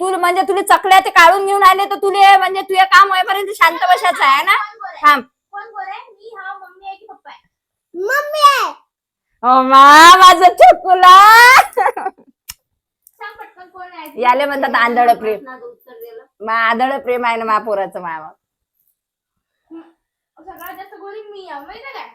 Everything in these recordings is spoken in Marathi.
तू म्हणजे तुला चकल्या ते काढून घेऊन आले तर तुले म्हणजे तुझे काम होईपर्यंत शांत बसायचं आहे ना? थांब. मी हा मम्मी आहे की पप्पा आहे? ओ मा माझं चकुला. याले म्हणतात आंधळ प्रेम. प्रश्नाचं उत्तर दिलं. मा आंधळ प्रेम आहे ना मा पोराचं मावा सगळ्यात जास्त गोरी मी आहे माहिती काय?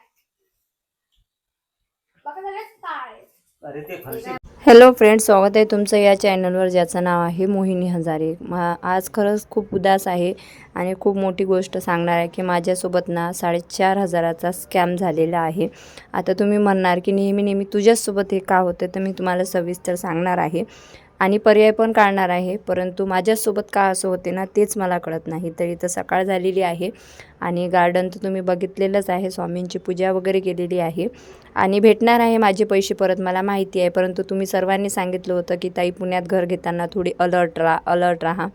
अरे ते फरशी हॅलो फ्रेंड्स स्वागत आहे तुमचं या चॅनलवर ज्याचं नाव आहे मोहिनी हजारे. मा आज खरंच खूप उदास आहे आणि खूप मोठी गोष्ट सांगणार आहे की माझ्यासोबत ना साडेचार हजाराचा स्कॅम झालेला आहे. आता तुम्ही म्हणणार की नेहमी नेहमी तुझ्यासोबत हे का होतं तर मी तुम्हाला सविस्तर सांगणार आहे. आणि पर्याय पण काढणार आहे. परंतु माझ्यासोबत का असं होते ना तेच मला कळत नाही. तर इथं सकाळ झालेली आहे आणि गार्डन तर तुम्ही बघितलेलंच आहे. स्वामींची पूजा वगैरे केलेली आहे. आणि भेटणार आहे माझे पैसे परत मला माहिती आहे. परंतु तुम्ही सर्वांनी सांगितलं होतं की ताई पुण्यात घर घेताना थोडी अलर्ट राहा अलर्ट राहा.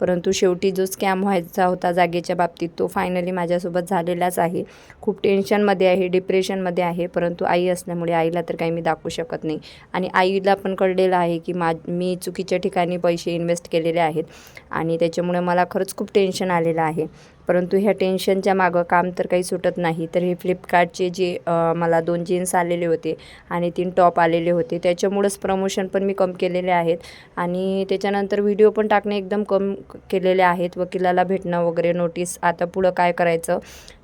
परंतु शेवटी जो स्कॅम व्हायचा होता जागेच्या बाबतीत तो फायनली माझ्यासोबत झालेलाच आहे. खूप टेन्शनमध्ये आहे डिप्रेशनमध्ये आहे परंतु आई असल्यामुळे आईला तर काही मी दाखवू शकत नाही. आणि आईला पण कळलेलं आहे की मा मी चुकीच्या ठिकाणी पैसे इन्व्हेस्ट केलेले आहेत. आणि त्याच्यामुळे मला खरंच खूप टेन्शन आलेलं आहे. परंतु ह्या टेन्शनच्या मागं काम तर काही सुटत नाही. तर हे फ्लिपकार्टचे जे मला दोन जीन्स आलेले होते आणि तीन टॉप आलेले होते त्याच्यामुळंच प्रमोशन पण मी कम केलेले आहेत. आणि त्याच्यानंतर व्हिडिओ पण टाकणे एकदम कम केलेले आहेत. वकिलाला भेटणं वगैरे नोटीस आता पुढं काय करायचं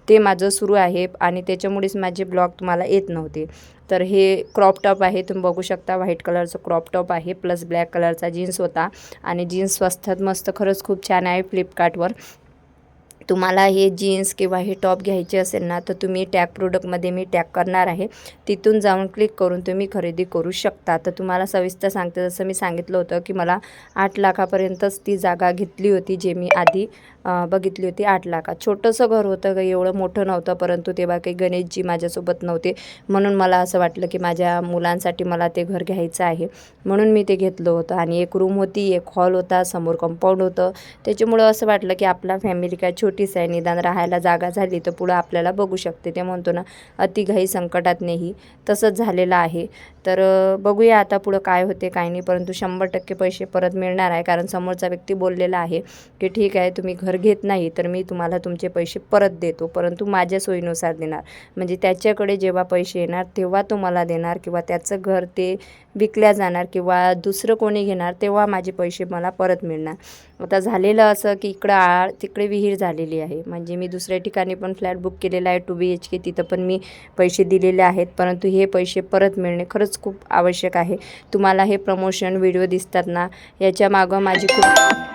ते माझं सुरू आहे आणि त्याच्यामुळेच माझे ब्लॉग तुम्हाला येत नव्हते. तर हे क्रॉप टॉप आहे तुम्ही बघू शकता व्हाईट कलरचं क्रॉप टॉप आहे प्लस ब्लॅक कलरचा जीन्स होता. आणि जीन्स स्वस्तात मस्त खरंच खूप छान आहे फ्लिपकार्टवर. तुम्हाला हे जीन्स किंवा हे टॉप घ्यायचे असेल ना तर तुम्ही टॅग प्रोडक्टमध्ये मी टॅग करणार आहे. तिथून जाऊन क्लिक करून तुम्ही खरेदी करू शकता. तर तुम्हाला सविस्तर सांगते जसं मी सांगितलं होतं की मला आठ लाखापर्यंतच ती जागा घेतली होती जे मी आधी बघितली होती आठ लाखात. छोटंसं घर होतं काही एवढं मोठं नव्हतं परंतु तेव्हा काही गणेशजी माझ्यासोबत नव्हते. म्हणून मला असं वाटलं की माझ्या मुलांसाठी मला ते घर घ्यायचं आहे. म्हणून मी ते घेतलं होतं. आणि एक रूम होती एक हॉल होता समोर कंपाऊंड होतं. त्याच्यामुळं असं वाटलं की आपला फॅमिली काय छोटीच आहे. निदान राहायला जागा झाली तर पुढं आपल्याला बघू शकते. ते म्हणतो ना अतिघाई संकटात नाही. तसंच झालेलं आहे. तर बघूया आता पुढं काय होते काय नाही. परंतु शंभर टक्के पैसे परत मिळणार आहे. कारण समोरचा व्यक्ती बोललेला आहे की ठीक आहे तुम्ही घर घेत नाही तर मी तुम्हाला तुमचे पैसे परत देतो. परंतु माझ्या सोयीनुसार देणार. म्हणजे त्याच्याकडे जेव्हा पैसे येणार तेव्हा तो मला देणार किंवा त्याचं घर ते विकल्या जाणार किंवा दुसरं कोणी घेणार तेव्हा माझे पैसे मला परत मिळणार. आता झालेलं असं की इकडं आळ तिकडे विहीर झालेली आहे. म्हणजे मी दुसऱ्या ठिकाणी पण फ्लॅट बुक केलेला आहे टू बी एच के तिथं पण मी पैसे दिलेले आहेत. परंतु हे पैसे परत मिळणे खरंच खूप आवश्यक आहे. तुम्हाला हे प्रमोशन व्हिडिओ दिसतात ना याच्या मागं माझी खूप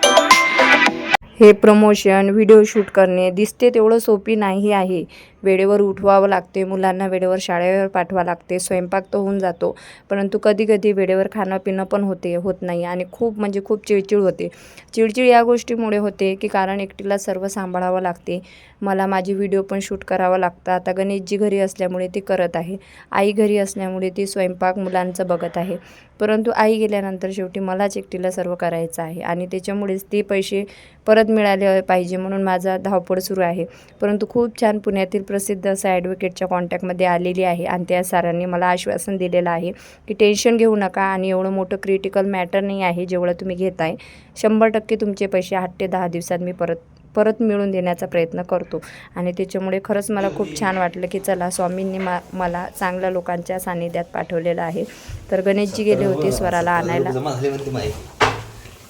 हे प्रमोशन व्हिडिओ शूट करणे दिसते तेवढं सोपी नाही आहे. वेळेवर उठवावं लागते मुलांना वेळेवर शाळेवर पाठवा लागते स्वयंपाक तर होऊन जातो परंतु कधी कधी वेळेवर खाणं पिणं पण होते होत नाही आणि खूप म्हणजे खूप चिडचिड होते. चिडचिड या गोष्टीमुळे होते की कारण एकटीला सर्व सांभाळावं लागते. मला माझी व्हिडिओ पण शूट करावं लागतं. आता गणेशजी घरी असल्यामुळे ती करत आहे. आई घरी असल्यामुळे ती स्वयंपाक मुलांचं बघत आहे. परंतु आई गेल्यानंतर शेवटी मलाच एकटीला सर्व करायचं आहे आणि त्याच्यामुळेच ते पैसे परत मिळाले पाहिजे म्हणून माझा धावपळ सुरू आहे. परंतु खूप छान पुण्यातील प्रसिद्ध असं ॲडव्होकेटच्या कॉन्टॅक्टमध्ये आलेली आहे आणि त्या सरांनी मला आश्वासन दिलेलं आहे की टेन्शन घेऊ नका आणि एवढं मोठं क्रिटिकल मॅटर नाही आहे जेवढं तुम्ही घेताय. शंभर टक्के तुमचे पैसे आठ ते दहा दिवसात मी परत परत मिळवून देण्याचा प्रयत्न करतो. आणि त्याच्यामुळे खरंच मला खूप छान वाटलं की चला स्वामींनी मा मला चांगल्या लोकांच्या सानिध्यात पाठवलेलं आहे. तर गणेशजी गेले होते स्वराला आणायला.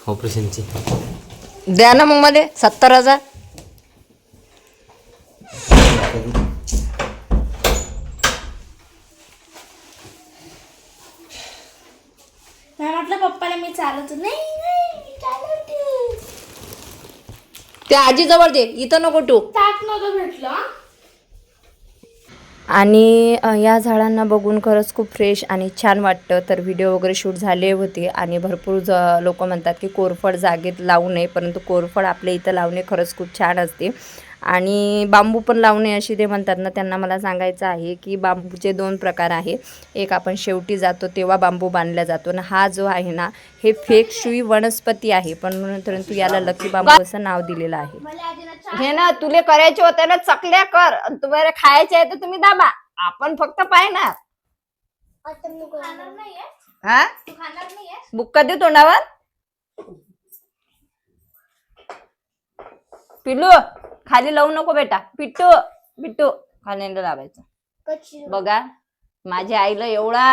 ऑपरेशनची द्या ना मग मध्ये सत्तर हजार. म्हटलं पप्पाला मी चालवतो. नाही नाही मी चालवते त्या आजीजवळ दे इथं नको तू ताक नव्हतं भेटलं. हा? आणि अ, या झाडांना बघून खरंच खूप फ्रेश आणि छान वाटतं. तर व्हिडिओ वगैरे शूट झाले होते आणि भरपूर ज लोक म्हणतात की कोरफड जागेत लावू नये परंतु कोरफड आपल्या इथं लावणे खरंच खूप छान असते. आणि बांबू पण लावणे असे अशी ते म्हणतात ना त्यांना मला सांगायचं आहे की बांबूचे दोन प्रकार आहे एक आपण शेवटी जातो तेव्हा बांबू बांधला जातो. ना हा जो आहे ना हे फेक शुई वनस्पती आहे. पण परंतु याला लकी बांबू असं नाव दिलेलं आहे. हे ना तुले करायचे होते ना चकल्या कर. तुम्हाला खायचे आहे तर तुम्ही दाबा. आपण फक्त पाहणार. हा? बुक्का देऊ तोंडावर. पिलू. खाली लावू नको बेटा. पिट्टू पिट्टू. खाली लावायचं बघा माझ्या आईला एवढा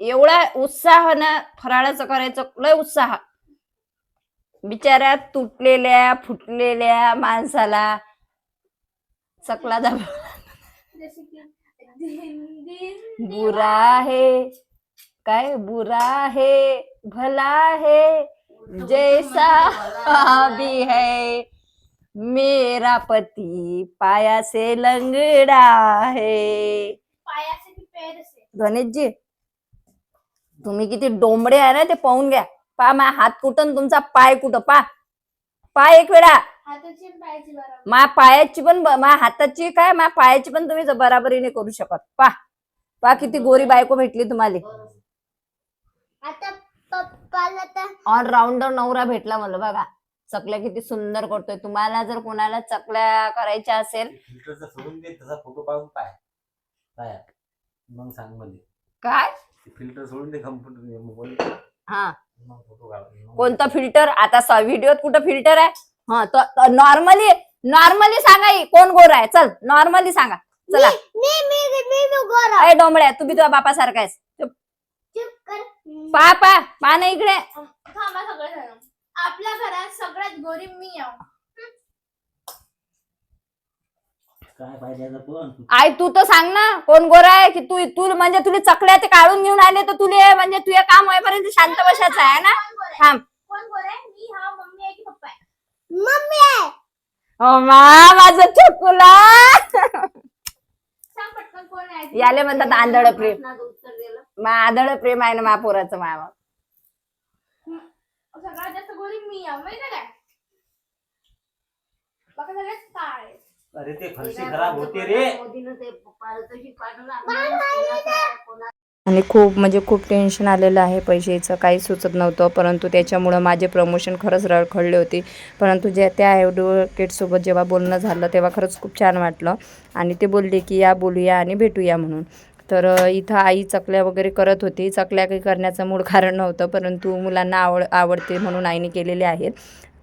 एवढा उत्साह ना फराळाचं करायचं लय उत्साह. बिचाऱ्या तुटलेल्या फुटलेल्या माणसाला चकला दाब बुरा है काय बुरा है भला है जैसा भी है. मेरा पति पाया से लंगड़ा है। पायाचे की पैर असे गणेशजी तुम्ही किती डोंबडे आहे ना ते पाहून घ्या. पा मा हात कुठं तुमचा पाय कुठं? पा पाय एक वेळा. हाताची आणि पायाची बरोबर. मा पायाची पण ब- मा हाताची काय? मा पायाची पण तुम्ही ज- बराबरीने करू शकत. पा पा किती गोरी बायको भेटली तुम्हाला. आता पप्पाला तर ऑलराऊंडर नवरा भेटला मला बघा. चकल्या किती सुंदर करतोय. तुम्हाला जर कोणाला चकल्या करायच्या असेल फिल्टरचा सोडून दे तसा फोटो काढून पाय. काय मग सांग मला. काय? फिल्टर सोडून दे कम्प्युटर मोबाईल हा. मग फोटो कोणतं फिल्टर आता व्हिडिओत कुठं फिल्टर आहे? हा नॉर्मली नॉर्मली सांगा ही, कोण गोर आहे? चल नॉर्मली सांगा. चला. मी मी मी मी गोरा. अय डोंबड्या तू बी तुझ्या बापासारखा आहेस. चुप. चुप कर. पा पा पा ना इकडे. थांबा आपल्या घरात सगळ्यात गोरी मी आहो. काय पाहिजे आता पण आय तू तर सांग ना कोण गोरा आहे की तू तू म्हणजे तुला चकल्या ते काढून घेऊन आले तर तुले म्हणजे तुझे काम होईपर्यंत शांत बसायचं आहे ना? कोण गोरा आहे? थांब. कोण गोरा आहे? मी हा मम्मी आहे की पप्पा आहे? मम्मी आहे. ओ मा माझं चकुला. सांग पटकन कोण आहे? ती? याले म्हणतात आंधळ प्रेम. मा आंधळ प्रेम आहे ना मा पोराचं मामा. सगळ्यात जास्त गोरी मी आहो माहिती काय? बाकी सगळ्यात काळे अरे ते फरशी खराब होते रे. आणि खूप म्हणजे खूप टेन्शन आलेलं आहे पैशाचं काही सुचत नव्हतं परंतु त्याच्यामुळं माझे प्रमोशन खरंच रखडले होते. परंतु जे त्या ॲडव्होकेटसोबत जेव्हा बोलणं झालं तेव्हा खरंच खूप छान वाटलं. आणि ते बोलले की या बोलूया आणि भेटूया म्हणून. तर इथं आई चकल्या वगैरे करत होती. चकल्या काही करण्याचं मूळ कारण नव्हतं परंतु मुलांना आवड आवडते म्हणून आईने केलेले आहेत.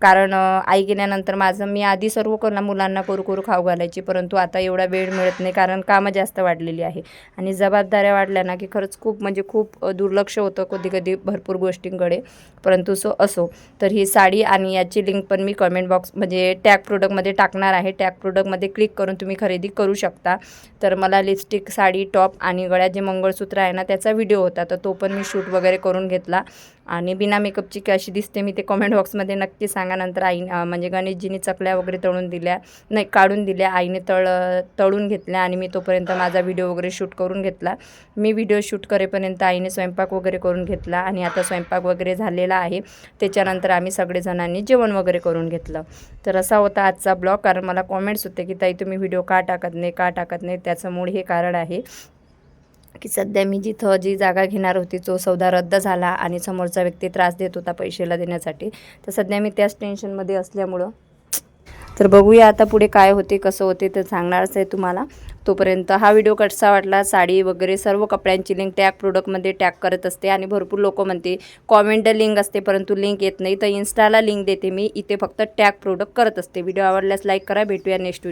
कारण आई गेल्यानंतर माझं मी आधी सर्व करणं मुलांना कोरू कोरू खाऊ घालायची परंतु आता एवढा वेळ मिळत नाही कारण कामं जास्त वाढलेली आहे. आणि जबाबदाऱ्या वाढल्या ना की खरंच खूप म्हणजे खूप दुर्लक्ष होतं कधी कधी भरपूर गोष्टींकडे. परंतु सो असो. तर ही साडी आणि याची लिंक पण मी कमेंट बॉक्स म्हणजे टॅग प्रोडक्टमध्ये टाकणार आहे. टॅग प्रोडक्टमध्ये क्लिक करून तुम्ही खरेदी करू शकता. तर मला लिपस्टिक साडी टॉप आणि गळ्यात जे मंगळसूत्र आहे ना त्याचा व्हिडिओ होता. तर तो पण मी शूट वगैरे करून घेतला. आणि बिना मेकअपची कशी दिसते मी ते कमेंट बॉक्समध्ये नक्की सांगा. नंतर आई म्हणजे गणेशजीनी चकल्या वगैरे तळून दिल्या. नाही काढून दिल्या. आईने तळ तळून घेतल्या आणि मी तोपर्यंत माझा व्हिडिओ वगैरे शूट करून घेतला. मी व्हिडिओ शूट करेपर्यंत आईने स्वयंपाक वगैरे करून घेतला आणि आता स्वयंपाक वगैरे झालेला आहे. त्याच्यानंतर आम्ही सगळेजणांनी जेवण वगैरे करून घेतलं. तर असा होता आजचा ब्लॉग. कारण मला कॉमेंट्स होते की ताई तुम्ही व्हिडिओ का टाकत नाही? का टाकत नाही? त्याचं मूळ हे कारण आहे. की सध्या मी जिथं जी जागा घेणार होती तो सौदा रद्द झाला आणि समोरचा व्यक्ती त्रास देत होता पैशाला देण्यासाठी तर सध्या मी त्याच टेन्शनमध्ये असल्यामुळं तर बघूया आता पुढे काय होते कसं होते ते सांगणारच आहे तुम्हाला. तोपर्यंत हा व्हिडिओ कसा वाटला साडी वगैरे सर्व कपड्यांची लिंक टॅग प्रोडक्टमध्ये टॅग करत असते आणि भरपूर लोक म्हणते कॉमेंट लिंक असते परंतु लिंक येत नाही तर इन्स्टाला लिंक देते मी. इथे फक्त टॅग प्रोडक्ट करत असते. व्हिडिओ आवडल्यास लाईक करा भेटूया नेक्स्ट व्हिडिओ